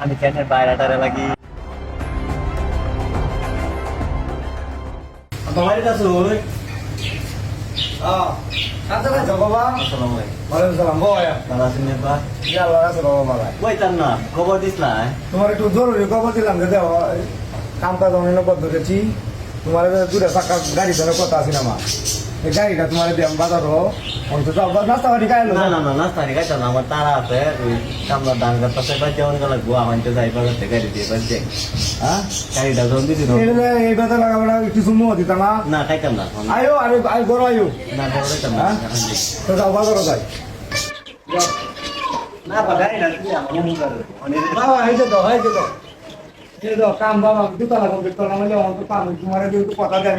আমি ক্যানের বাইরে টারে লাগি তোমার এটা শুই বাবা আসসালামু আলাইকুম ওয়ালাইকুম সালাম বয়া ভালো আছেন বা ইয়া আল্লাহ আছে না তোমার একটু জরুরি খবর দিলাম যে কাম কাজ অনেক বদ্ধ গেছি তোমার দূরে গাড়ি ধরে কথা আছে না মা এই গাড়িটা তোমার দিয়াম বাজারও অন্তত নাস্তা বাড়ি খাই না না না নাস্তা নি খাইতাম আমার তারা আছে কামলা দান করতেছে বা যেমন গেলে গোয়া মানতে যাই পারতে গাড়ি দিয়ে পারছে হ্যাঁ? গাড়িটা যখন দিছি তখন- এই বেতা লাগাবো না কিছু মুহ দিতাম না। না খাইতাম না আয়ো আরে আয় গরো আয়ো। না খবর দিতাম না তো যাও বাজারও যাই। না বা গাড়িটা দিয়ে আমার করে বাবা এই যে দাও এই যে দাও এই দাও কাম বাবা দুতলা কমপ্লিট করলাম মানে অন্ত পাম তোমার যেহেতু কথা দেয়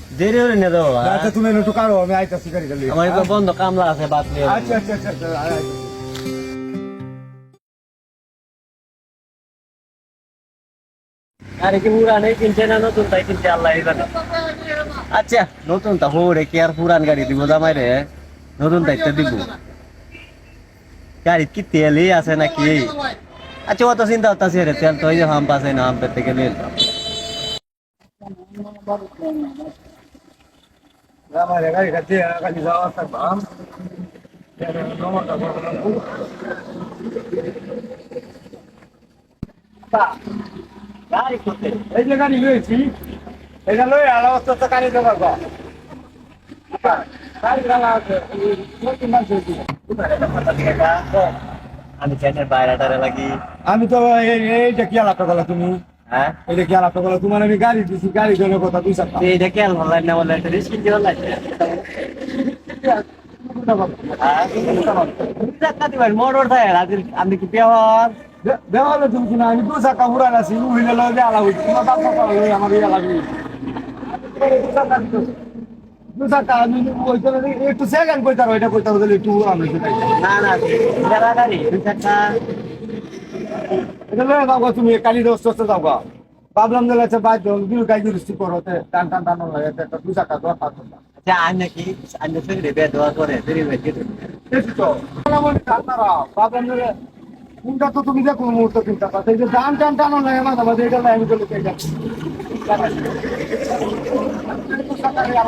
দেরি হলে নিয়ে দেবো আচ্ছা তুমি নতু কারও আমি আইতাছি গাড়িটা লই আমার একটু বন্ধ কামলা আছে বাদ দিয়ে আচ্ছা আচ্ছা আচ্ছা আচ্ছা। আরে কি পুরান কিনছে না নতুন? তাই কিনছে আল্লাহ জানে। আচ্ছা নতুন তা হোরে কি আর পুরান গাড়ি দিব জামাই রে? নতুন দায়িত্ব দিব। গাড়ি কি তেলই আছে নাকি? আচ্ছা অত চিন্তা হতাছি রে তেল তো ওই যে আছে না হাম্পের থেকে নিয়ে এলাম। আমার গাড়িটা দিয়ে গাড়ি যাওয়া থাকবাম গাড়ি করতে এই যে গাড়ি লইছি এটা লই আর অবস্থা তো গাড়ি দেবার গো আমি ক্যানের বাইরে লাগি? আমি তো এই- এইটা কি করলা তুমি? হ্যাঁ? এইটা কি আলাপটা করলা তোমার আমি গাড়ি দিছি গাড়ি ধরে কথা তুই এটা খেয়াল ভালো না বলে একটা রিস্ক কিনতে ভালো মোটর থাকে আমি কি পেওয়ার দেওয়ালে তুমি কিনা আমি দু চাকা উড়ান আছি উড়িলে লই আলা হইছি। তোমার লই আমার ইয়া লাগবে দু চাকা আমি একটু সেকেন্ড কইতার ওইটা কইতার একটু উড়ান হইছে না না গাড়ি দুই চাকা। এটা লয়ে যাও তুমি কালি দোস্ত যাও গো ভাবলাম যে আছে বাইর জল বিল গাই দুরস্তি করো টান টান টান লাগে একটা দু চাকা দশ পাঁচ টাকা আচ্ছা আজ নাকি আজ ফেলে বে দোয়া করে হয়ে গেছে দেখছি তো ভাবলাম যে কোনটা তো তুমি যে কোনো মুহূর্ত চিন্তা এই যে টান টান টানো লাগে মাথা মাঝে এটা আমি চলে এটা দু চাকা নিয়ে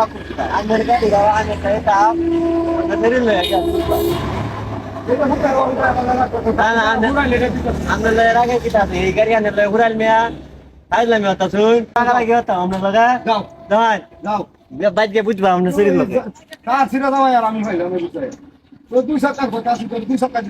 বুঝবা আমরা শরীর লোকে আমি তো দুই সপ্তাহ দুই সপ্তাহ